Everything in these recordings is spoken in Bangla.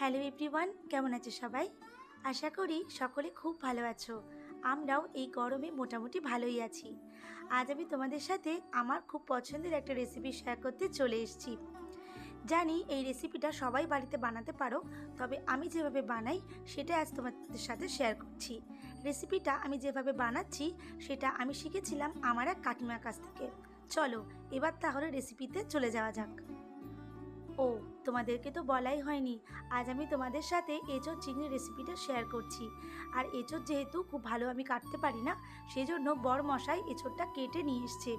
হ্যালো এভরিওয়ান, কেমন আছে সবাই? আশা করি সকলে খুব ভালো আছো। আমরাও এই গরমে মোটামুটি ভালোই আছি। আজ আমি তোমাদের সাথে আমার খুব পছন্দের একটা রেসিপি শেয়ার করতে চলে এসেছি। জানি এই রেসিপিটা সবাই বাড়িতে বানাতে পারো, তবে আমি যেভাবে বানাই সেটা আজ তোমাদের সাথে শেয়ার করছি। রেসিপিটা আমি যেভাবে বানাচ্ছি সেটা আমি শিখেছিলাম আমার এক কাকিমার কাছ থেকে। চলো, এবার তাহলে রেসিপিতে চলে যাওয়া যাক। ও, তোমাদেরকে তো বলাই হয়নি। আজ আমি তোমাদের সাথে এঁচোর চিংড়ি রেসিপিটা শেয়ার করছি। আর এঁচোর যেহেতু খুব ভালো আমি কাটতে পারি না, সেজন্য বর মশাই এঁচোরটা কেটে নিয়ে এসছে।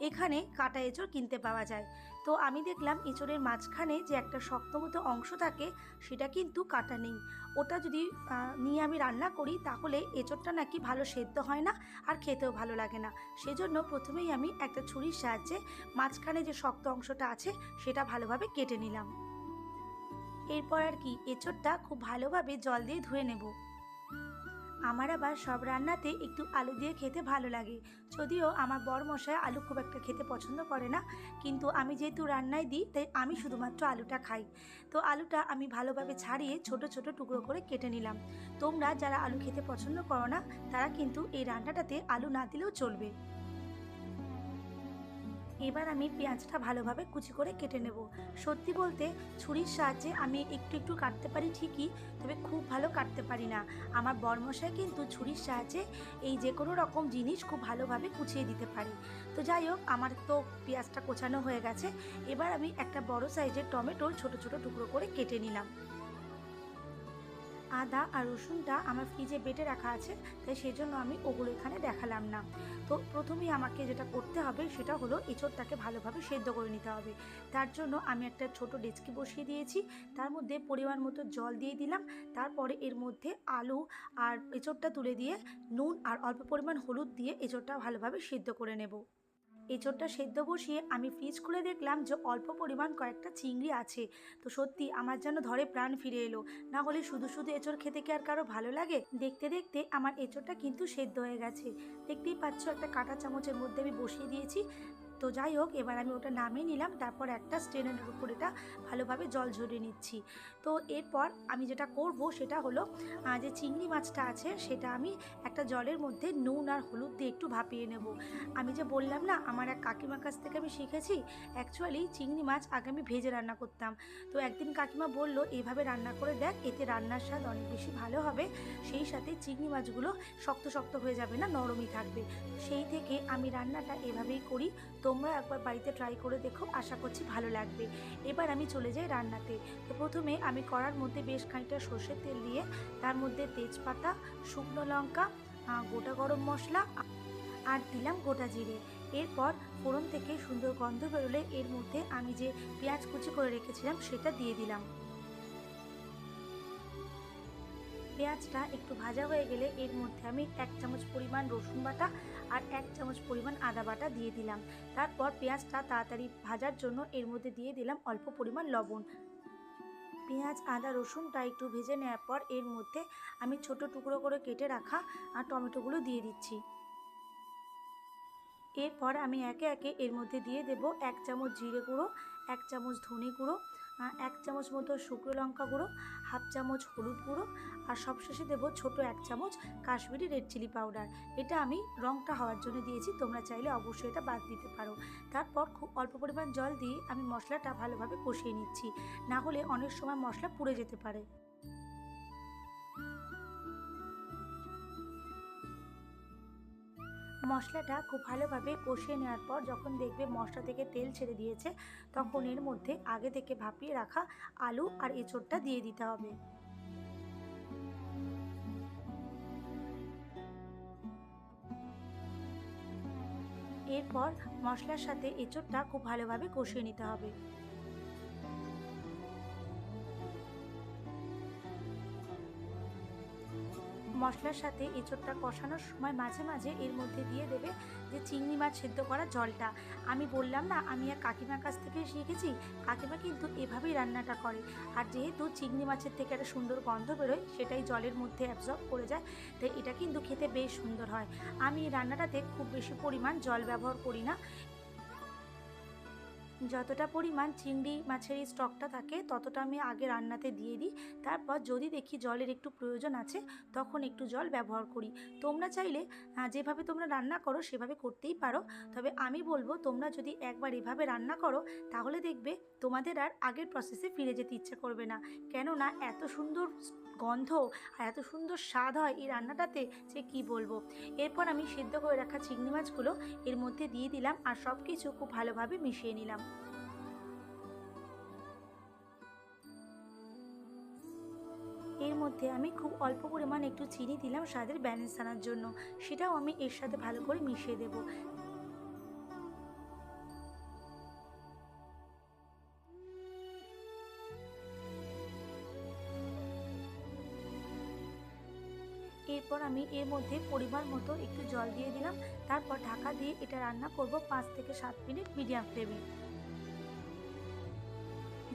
এখানে কাটা এঁচোড় কিনতে পাওয়া যায়। তো আমি দেখলাম এঁচোড়ের মাঝখানে যে একটা শক্ত মতো অংশ থাকে, সেটা কিন্তু কাটা নেই। ওটা যদি নিয়ে আমি রান্না করি, তাহলে এঁচোড়টা নাকি ভালো সেদ্ধ হয় না আর খেতেও ভালো লাগে না। সেজন্য প্রথমেই আমি একটা ছুরির সাহায্যে মাঝখানে যে শক্ত অংশটা আছে, সেটা ভালোভাবে কেটে নিলাম। এরপর আর কি, এঁচোড়টা খুব ভালোভাবে জল দিয়ে ধুয়ে নেব। আমার আবার সব রান্নাতে একটু আলু দিয়ে খেতে ভালো লাগে। যদিও আমার বর মশাই আলু খুব একটা খেতে পছন্দ করে না, কিন্তু আমি যেহেতু রান্নায় দিই, তাই আমি শুধুমাত্র আলুটা খাই। তো আলুটা আমি ভালোভাবে ছাড়িয়ে ছোট ছোট টুকরো করে কেটে নিলাম। তোমরা যারা আলু খেতে পছন্দ করো না, তারা কিন্তু এই রান্নাটাতে আলু না দিলেও চলবে। এবার আমি পেঁয়াজটা ভালোভাবে কুচি করে কেটে নেব। সত্যি বলতে ছুরির সাহায্যে আমি একটু একটু কাটতে পারি ঠিকই, তবে খুব ভালো কাটতে পারি না। আমার বরমশাই কিন্তু ছুরির সাহায্যে এই যে কোনো রকম জিনিস খুব ভালোভাবে কুচিয়ে দিতে পারি। তো যাই হোক, আমার তো পেঁয়াজটা কোচানো হয়ে গেছে। এবার আমি একটা বড় সাইজের টমেটোর ছোট ছোট টুকরো করে কেটে নিলাম। আদা আর রসুনটা আমার ফ্রিজে বেটে রাখা আছে, তাই সেই জন্য আমি ওগুলো এখানে দেখালাম না। তো প্রথমেই আমাকে যেটা করতে হবে সেটা হলো এঁচোড়টাকে ভালোভাবে সেদ্ধ করে নিতে হবে। তার জন্য আমি একটা ছোট ডেচকি বসিয়ে দিয়েছি, তার মধ্যে পরিমাণ মতো জল দিয়ে দিলাম, তারপরে এর মধ্যে আলু আর এঁচোড়টা তুলে দিয়ে নুন আর অল্প পরিমাণ হলুদ দিয়ে এঁচোড়টা ভালোভাবে সেদ্ধ করে নেব। এঁচোড়টা সেদ্ধ বসিয়ে আমি ফ্রিজ খুলে দেখলাম যে অল্প পরিমাণ কয়েকটা চিংড়ি আছে। তো সত্যি আমার যেন ধরে প্রাণ ফিরে এলো। না হলে শুধু শুধু এঁচোড় খেতে কি আর কারও ভালো লাগে? দেখতে দেখতে আমার এঁচোড়টা কিন্তু সেদ্ধ হয়ে গেছে। দেখতেই পাচ্ছ একটা কাঁটা চামচের মধ্যে আমি বসিয়ে দিয়েছি। তো যাই হোক, এবার আমি ওটা নামিয়ে নিলাম, তারপর একটা স্টেনের উপর এটা ভালোভাবে জল ঝরিয়ে নিচ্ছি। তো এরপর আমি যেটা করব সেটা হলো যে চিংড়ি মাছটা আছে সেটা আমি একটা জলের মধ্যে নুন আর হলুদ দিয়ে একটু ভাপিয়ে নেব। আমি যে বললাম না, আমার এক কাকিমার কাছ থেকে আমি শিখেছি অ্যাকচুয়ালি চিংড়ি মাছ আগে আমি ভেজে রান্না করতাম। তো একদিন কাকিমা বলল, এইভাবে রান্না করে দেখ, এতে রান্নার স্বাদ অনেক বেশি ভালো হবে, সেই সাথে চিংড়ি মাছগুলো শক্ত শক্ত হয়ে যাবে না, নরমই থাকবে। সেই থেকে আমি রান্নাটা এভাবেই করি। তোমরা একবার বাড়িতে ট্রাই করে দেখো, আশা করছি ভালো লাগবে। এবার আমি চলে যাই রান্নাতে। তো প্রথমে আমি কড়ার মধ্যে বেশ খানিকটা সর্ষের তেল দিয়ে, তার মধ্যে তেজপাতা, শুকনো লঙ্কা গোটা গরম মশলা আর দিলাম গোটা জিরে। এরপর ফোড়ন থেকে সুন্দর গন্ধ বেরোলে এর মধ্যে আমি যে পেঁয়াজ কুচি করে রেখেছিলাম, সেটা দিয়ে দিলাম। পেঁয়াজটা একটু ভাজা হয়ে গেলে এর মধ্যে আমি এক চামচ পরিমাণ রসুন বাটা আর এক চামচ পরিমাণ আদা বাটা দিয়ে দিলাম। তারপর পেঁয়াজটা তাড়াতাড়ি ভাজার জন্য এর মধ্যে দিয়ে দিলাম অল্প পরিমাণ লবণ। পেঁয়াজ, আদা, রসুনটা একটু ভেজে নেওয়ার পর এর মধ্যে আমি ছোট টুকরো করে কেটে রাখা আর টমেটোগুলো দিয়ে দিচ্ছি। এরপর আমি একে একে এর মধ্যে দিয়ে দেব এক চামচ জিরে গুঁড়ো এক চামচ ধনে গুঁড়ো এক চামচ মতো শুকনো লঙ্কা গুঁড়ো, হাফ চামচ হলুদ গুঁড়ো, আর সবশেষে দেবো ছোট এক চামচ কাশ্মীরি রেড চিলি পাউডার। এটা আমি রঙটা হওয়ার জন্য দিয়েছি, তোমরা চাইলে অবশ্যই এটা বাদ দিতে পারো। তারপর খুব অল্প পরিমাণ জল দিয়ে আমি মশলাটা ভালোভাবে কষিয়ে নিচ্ছি, না হলে অনেক সময় মশলা পুড়ে যেতে পারে। মশলাটা খুব ভালোভাবে কষিয়ে নেওয়ার পর যখন দেখবে মশলা থেকে তেল ছেড়ে দিয়েছে, তখন এর মধ্যে আগে থেকে ভাপিয়ে রাখা আলু আর এঁচোড়টা দিয়ে দিতে হবে। এরপর মশলার সাথে এঁচোড়টা খুব ভালোভাবে কষিয়ে নিতে হবে। মশলার সাথে এঁচোড়টা কষানোর সময় মাঝে মাঝে এর মধ্যে দিয়ে দেবে যে চিংড়ি মাছ সেদ্ধ করা জলটা। আমি বললাম, না, আমি এক কাকিমার কাছ থেকে শিখেছি। কাকিমা কিন্তু এভাবেই রান্নাটা করে। আর যেহেতু চিংড়ি মাছের থেকে একটা সুন্দর গন্ধ বেরোয়, সেটাই জলের মধ্যে অ্যাবজর্ব করে যায়। তাই এটা কিন্তু খেতে বেশ সুন্দর হয়। আমি রান্নাটাতে খুব বেশি পরিমাণ জল ব্যবহার করি না। যতটা পরিমাণ চিংড়ি মাছের এই স্টকটা থাকে, ততটা আমি আগে রান্নাতে দিয়ে দিই। তারপর যদি দেখি জলের একটু প্রয়োজন আছে, তখন একটু জল ব্যবহার করি। তোমরা চাইলে যেভাবে তোমরা রান্না করো, সেভাবে করতেই পারো। তবে আমি বলব, তোমরা যদি একবার এভাবে রান্না করো, তাহলে দেখবে তোমাদের আর আগের প্রসেসে ফিরে যেতে ইচ্ছে করবে না। কেননা, এত সুন্দর গন্ধ আর এত সুন্দর স্বাদ হয় এই রান্নাটাতে, যে কি বলব? এরপর আমি সিদ্ধ করে রাখা চিংড়ি মাছগুলো এর মধ্যে দিয়ে দিলাম আর সব কিছু খুব ভালোভাবে মিশিয়ে নিলাম। মধ্যে আমি খুব অল্প পরিমাণ একটু চিনি দিলাম স্বাদের ব্যালেন্স আনার জন্য। সেটাও আমি এর সাথে ভালো করে মিশিয়ে দেবো। এরপর আমি এর মধ্যে পরিমাণ মতো একটু জল দিয়ে দিলাম। তারপর ঢাকা দিয়ে এটা রান্না করব পাঁচ থেকে সাত মিনিট মিডিয়াম ফ্লেমে।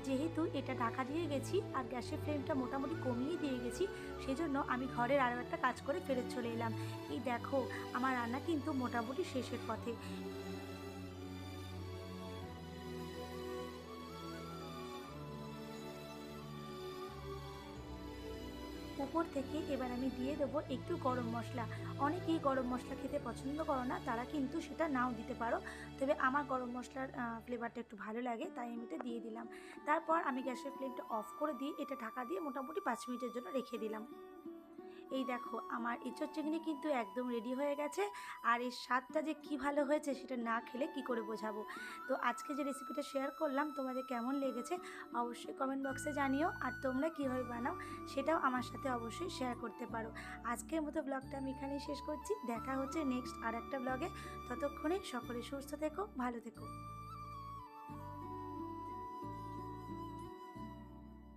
যেহেতু এটা ঢাকা দিয়ে গেছি আর গ্যাসের ফ্লেমটা মোটামুটি কমিয়ে দিয়ে গেছি, সেজন্য আমি ঘরের আরও একটা কাজ করে ফেরত চলে এলাম। এই দেখো, আমার রান্না কিন্তু মোটামুটি শেষের পথে। উপর থেকে এবার আমি দিয়ে দেবো একটু গরম মশলা। অনেকেই গরম মশলা খেতে পছন্দ করো না, তারা কিন্তু সেটা নাও দিতে পারো। তবে আমার গরম মশলার ফ্লেভারটা একটু ভালো লাগে, তাই আমি এটা দিয়ে দিলাম। তারপর আমি গ্যাসের ফ্লেমটা অফ করে দিয়ে এটা ঢাকা দিয়ে মোটামুটি পাঁচ মিনিটের জন্য রেখে দিলাম। এই দেখো, আমার এঁচোর চিংড়ি কিন্তু একদম রেডি হয়ে গেছে আর এর স্বাদটা যে কি ভালো হয়েছে সেটা না খেলে কি করে বোঝাবো? তো আজকে যে রেসিপিটা শেয়ার করলাম, তোমাদের কেমন লেগেছে অবশ্যই কমেন্ট বক্সে জানিও আর তোমরা কীভাবে বানাও সেটাও আমার সাথে অবশ্যই শেয়ার করতে পারো। আজকের মতো ব্লগটা আমি এখানেই শেষ করছি। দেখা হচ্ছে নেক্সট আর একটা ব্লগে ততক্ষণে সকলে সুস্থ থেকো, ভালো থেকো।